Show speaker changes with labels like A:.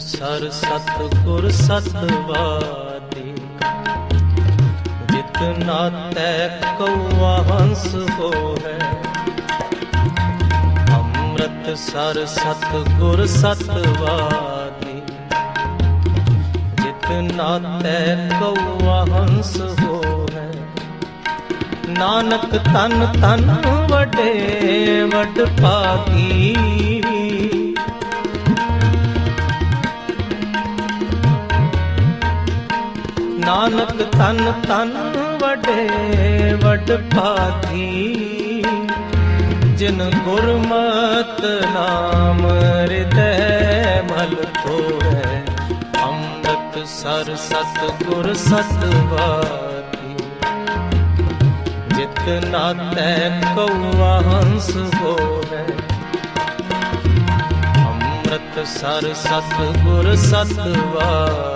A: sir ਸਤ ਗੁਰ ਸਤਵਾਦੀ, ਜਿਤ ਨਾਤੈ ਕਉਆ ਹੰਸ ਹੋਵੇ ਅੰਮ੍ਰਿਤ ਸਰ ਸਤ ਗੁਰ ਸਤਵਾਦੀ, ਜਿਤ ਨਾਤੈ ਕਉਆ ਹੰਸ ਹੋਵੇ ਨਾਨਕ ਤਨ ਤਨ ਵਡੇ ਵਡ ਭਾਗੀ ਨਾਨਕ ਤਨ ਤਨ ਵਡੇ ਵਡ ਭਾਗੀ, ਜਿਨ ਗੁਰਮਤ ਨਾਮ ਹਿਰਦੈ ਮਲ ਤੋੜੈ ਅੰਮ੍ਰਿਤ ਸਰ ਸਤ ਗੁਰ ਸਤਵਾਦੀ ਜਿਤ ਨਾਤੈ ਕਉਆ ਹੰਸ ਹੋਵੇ, ਅੰਮ੍ਰਿਤ ਸਰ ਸਤ ਗੁਰ ਸਤਵਾਦੀ